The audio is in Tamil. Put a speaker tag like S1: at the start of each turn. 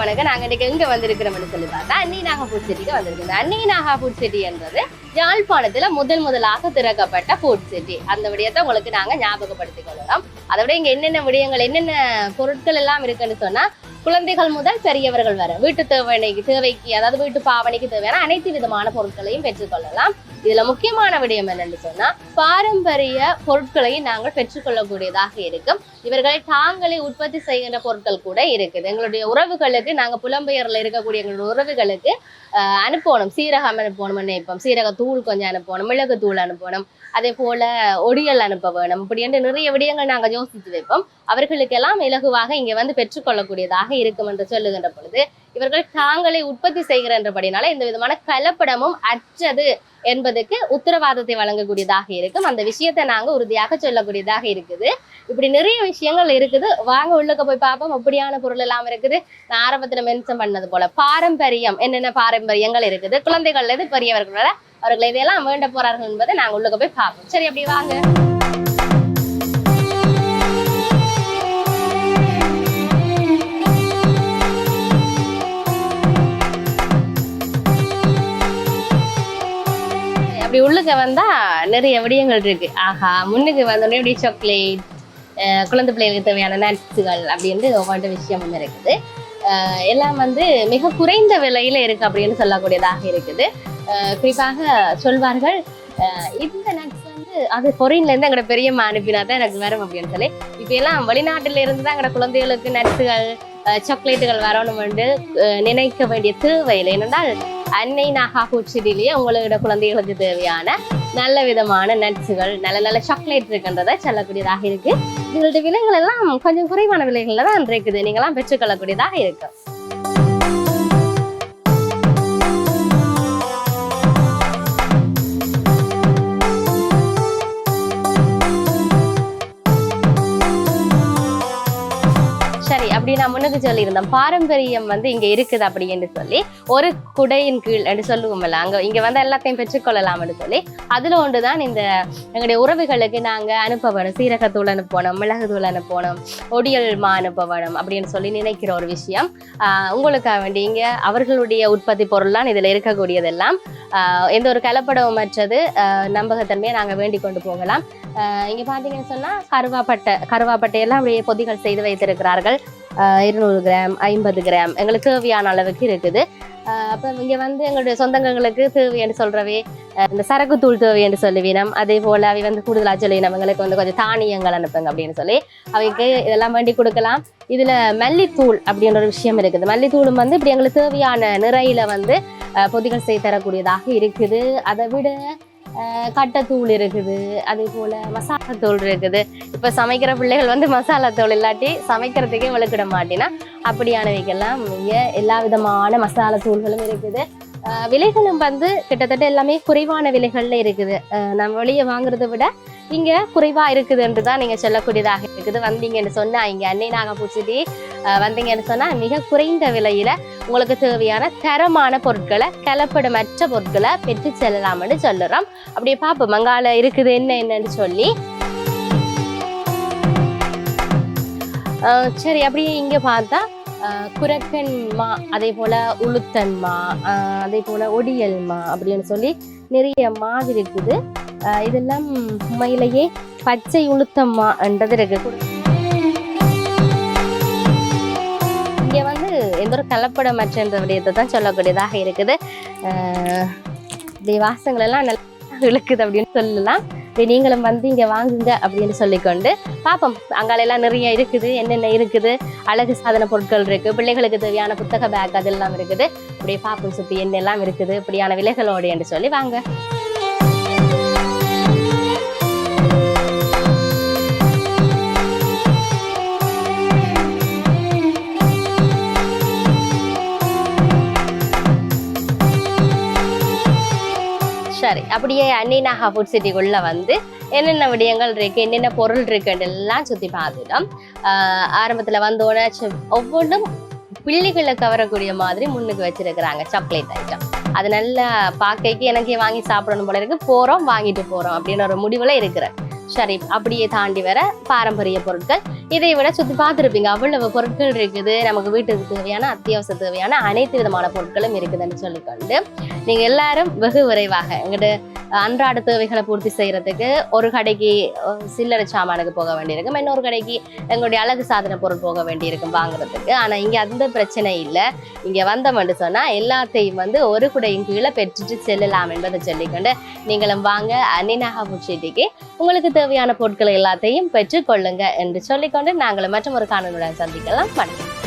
S1: அனைவருக்கும் வணக்கம் நாங்க இன்னைக்கு எங்க வந்திருக்கிறோம்னு சொல்லி பார்த்தா அன்னி நாகா ஃபுட் சிட்டிக்கு வந்திருக்கோம் அன்னி நாகா ஃபுட் சிட்டி என்றது யாழ்ப்பாணத்துல முதல் முதலாக திறக்கப்பட்ட ஃபுட் சிட்டி அந்த விடயத்தை உங்களுக்கு நாங்க ஞாபகப்படுத்திக் கொள்ளலாம் அதை விட இங்க என்னென்ன விடயங்கள் என்னென்ன பொருட்கள் எல்லாம் இருக்குன்னு சொன்னா குழந்தைகள் முதல் பெரியவர்கள் வர வீட்டு தேவைக்கு தேவைக்கு அதாவது வீட்டு பாவனைக்கு தேவையான அனைத்து விதமான பொருட்களையும் பெற்றுக்கொள்ளலாம் இதுல முக்கியமான விடயம் என்னன்னு சொன்னா பாரம்பரிய பொருட்களையும் நாங்கள் பெற்றுக்கொள்ளக்கூடியதாக இருக்கும். இவர்கள் தாங்களே உற்பத்தி செய்கின்ற பொருட்கள் கூட இருக்குது. எங்களுடைய உறவுகளுக்கு நாங்க புலம்பெயர்ல இருக்கக்கூடிய எங்களுடைய உறவுகளுக்கு அனுப்பணும். சீரகம் அனுப்பணும் நினைப்போம் சீரக தூள் கொஞ்சம் அனுப்பணும் மிளகு தூள் அனுப்பணும். அதே போல ஒடியல் அனுப்ப வேணும். இப்படின்ட்டு நிறைய விடயங்கள் நாங்க யோசித்து வைப்போம். அவர்களுக்கெல்லாம் இலகுவாக இங்கே வந்து பெற்றுக்கொள்ளக்கூடியதாக இருக்கும் என்று சொல்லுகின்ற பொழுது இவர்கள் தாங்களை உற்பத்தி செய்கிறன்றபடினால இந்த விதமான கலப்படமும் அற்றது என்பதுக்கு உத்தரவாதத்தை வழங்கக்கூடியதாக இருக்கும். அந்த விஷயத்தை நாங்க உறுதியாக சொல்லக்கூடியதாக இருக்குது. இப்படி நிறைய விஷயங்கள் இருக்குது. வாங்க உள்ளுக்க போய் பார்ப்போம். அப்படியான பொருள் எல்லாம் இருக்குது. நான் ஆரம்பத்துல மென்ஷன் பண்ணது போல பாரம்பரியம் என்னென்ன பாரம்பரியங்கள் இருக்குது? குழந்தைகள்ல இது பெரியவர்களோட அவர்கள் இதையெல்லாம் வேண்ட போறார்கள் என்பதை நாங்க உள்ளுக்க போய் பார்ப்போம். சரி அப்படி வாங்க. அப்படி உள்ளுக்க வந்தா நிறைய விடயங்கள் இருக்கு. ஆஹா முன்னுக்கு வந்தோடனே இப்படி சாக்லேட் குழந்தை பிள்ளைகளுக்கு தேவையான நட்ஸுகள் அப்படின்ட்டு ஒவ்வொரு விஷயமும் இருக்குது. எல்லாம் வந்து மிக குறைந்த விலையில இருக்கு அப்படின்னு சொல்லக்கூடியதாக இருக்குது. குறிப்பாக சொல்வார்கள் இந்த நட்ஸ் வந்து அது ஃபாரின்ல இருந்து எங்களோட பெரியம்மா அனுப்பினா தான் எனக்கு வரும் அப்படின்னு சொல்லி. இப்ப எல்லாம் வெளிநாட்டுல இருந்து தான் எங்களோட குழந்தைகளுக்கு நட்ஸுகள் சாக்லேட்டுகள் வரணும் என்று நினைக்க வேண்டிய தேவையில்லை. என்னென்றால் அன்னை நாகா பூச்சிடிலேயே உங்களோட குழந்தைகளுக்கு தேவையான நல்ல விதமான நட்ஸுகள் நல்ல நல்ல சாக்லேட் இருக்குன்றதை சொல்லக்கூடியதாக இருக்கு. இதோட விலைகள் எல்லாம் கொஞ்சம் குறைவான விலைகள்ல தான் இருக்குது நீங்களாம் பெற்றுக்கொள்ளக்கூடியதாக இருக்கு. நான் முன்னுக்கு சொல்லியிருந்தேன் பாரம்பரியம் வந்து இங்க இருக்குது அப்படின்னு சொல்லி ஒரு குடையின் கீழ் என்று சொல்லுவோம்ல அங்க இங்க வந்து எல்லாத்தையும் பெற்றுக்கொள்ளலாம்னு சொல்லி அதுல ஒன்றுதான் இந்த எங்களுடைய உறவுகளுக்கு நாங்க அனுப்ப வேணும் சீரகத்தூள் அனுப்பணும் மிளகுத்தூள் அனுப்பணும் ஒடியல் மா அனுப்ப வேணும் அப்படின்னு சொல்லி நினைக்கிற ஒரு விஷயம். ஆஹ் உங்களுக்காக வேண்டி இங்க அவர்களுடைய உற்பத்தி பொருள்லாம் இதுல இருக்கக்கூடியதெல்லாம். ஆஹ் எந்த ஒரு கலப்படமும் மற்றது ஆஹ் நம்பகத்தன்மையை நாங்க வேண்டிக் கொண்டு போகலாம். ஆஹ் இங்க பாத்தீங்கன்னு சொன்னா கருவாப்பட்டை கருவாப்பட்டை எல்லாம் அப்படியே பொதிகள் செய்து வைத்திருக்கிறார்கள். இருநூறு கிராம் ஐம்பது கிராம். எங்களுக்கு தேவையான அளவுக்கு இருக்குது. அப்போ இங்கே வந்து எங்களுடைய சொந்தங்களுக்கு தேவைன்னு சொல்கிறவே இந்த சரக்கு தூள் தேவைன்னு சொல்லுவீனம் அதே போல் அவை வந்து கூடுதலாக சொல்லுவீனம் எங்களுக்கு வந்து கொஞ்சம் தானியங்கள் அனுப்புங்க அப்படின்னு சொல்லி அவைக்கு இதெல்லாம் வேண்டி கொடுக்கலாம். இதில் மல்லித்தூள் அப்படின்ற ஒரு விஷயம் இருக்குது. மல்லித்தூளும் வந்து இப்படி எங்களுக்கு தேவையான நிறையில் வந்து பொதிகள் செய்து தரக்கூடியதாக இருக்குது. அதை விட கட்டத்தூள் இருக்குது அதே போல மசாலா தூள் இருக்குது. இப்ப சமைக்கிற பிள்ளைகள் வந்து மசாலா தூள் இல்லாட்டி சமைக்கிறதுக்கே விளக்கிட மாட்டேன்னா அப்படியானவைக்கெல்லாம் எல்லா விதமான மசாலா தூள்களும் இருக்குது. விலைகளும் வந்து கிட்டத்தட்ட எல்லாமே குறைவான விலைகள்ல இருக்குது. நம்ம வெளியே வாங்குறதை விட இங்க குறைவா இருக்குதுன்று தான் நீங்க சொல்லக்கூடியதாக இருக்குது. வந்தீங்கன்னு சொன்னா இங்க அன்னை நாக பூச்சிட்டி வந்தீங்கன்னு சொன்னா மிக குறைந்த விலையில உங்களுக்கு தேவையான தரமான பொருட்களை கலப்படமற்ற பொருட்களை பெற்று செல்லலாம்னு சொல்லுறோம். அப்படியே பார்ப்போம் மங்கால இருக்குது என்ன என்னன்னு சொல்லி. சரி அப்படியே இங்க பார்த்தா குரக்கன்மா அதே போல உளுத்தன்மா அதே போல ஒடியல்மா அப்படின்னு சொல்லி நிறைய மாதிரி இருக்குது. இதெல்லாம் உண்மையிலேயே பச்சை உளுத்தம்மா என்றது இருக்கு. இங்கே வந்து எந்த ஒரு கலப்படமற்ற விடயத்தை தான் சொல்லக்கூடியதாக இருக்குது. இப்படி வாசங்கள் எல்லாம் நல்லா இழுக்குது அப்படின்னு சொல்லலாம். இப்போ நீங்களும் வந்து இங்க வாங்குங்க அப்படின்னு சொல்லிக்கொண்டு பார்ப்போம் அங்கால எல்லாம் நிறைய இருக்குது என்னென்ன இருக்குது அழகு சாதன பொருட்கள் இருக்கு பிள்ளைகளுக்கு தேவையான புத்தக பேக் அதெல்லாம் இருக்குது. அப்படியே பார்ப்போம் சுத்தி என்னெல்லாம் இருக்குது இப்படியான விலைகளோடு என்று சொல்லி வாங்க. அப்படியே அன்னினாகா ஃபுட் சிட்டிக்குள்ளே வந்து என்னென்ன விடயங்கள் இருக்குது என்னென்ன பொருள் இருக்குன்னு எல்லாம் சுற்றி பார்த்துட்டோம். ஆரம்பத்தில் வந்தோடனே ஒவ்வொன்றும் பிள்ளைகளை கவரக்கூடிய மாதிரி முன்னுக்கு வச்சிருக்கிறாங்க சாக்லேட் ஐட்டம் அது நல்லா பார்க்கைக்கு எனக்கு வாங்கி சாப்பிடணும் போல இருக்கு. போகிறோம் வாங்கிட்டு போகிறோம் அப்படின்னு ஒரு முடிவில் இருக்கிறேன். சரி அப்படியே தாண்டி வர பாரம்பரிய பொருட்கள். இதை விட சுத்தி பார்த்துருப்பீங்க அவ்வளவு பொருட்கள் இருக்குது. நமக்கு வீட்டுக்கு தேவையான அத்தியாவசிய தேவையான அனைத்து விதமான பொருட்களும் இருக்குதுன்னு சொல்லிக்கொண்டு நீங்க எல்லாரும் வெகு விரைவாக எங்கிட்ட அன்றாட தேவைகளை பூர்த்தி செய்யறதுக்கு ஒரு கடைக்கு சில்லறை சாமானுக்கு போக வேண்டியிருக்கும். இன்னொரு கடைக்கு எங்களுடைய அழகு சாதன பொருள் போக வேண்டியிருக்கும் வாங்குறதுக்கு. ஆனா இங்க அந்த பிரச்சனை இல்லை. இங்க வந்தோம்னு சொன்னா எல்லாத்தையும் வந்து ஒரு குடையின் கீழே பெற்றுட்டு செல்லலாம் என்பதை சொல்லிக்கொண்டு நீங்களும் வாங்க அன்னினாக உங்களுக்கு தேவையான பொருட்களை எல்லாத்தையும் பெற்றுக்கொள்ளுங்க என்று சொல்லிக்கொண்டு நாங்களும் மற்றும் ஒரு காணொலியுடன் சந்திக்கலாம். வணக்கம்.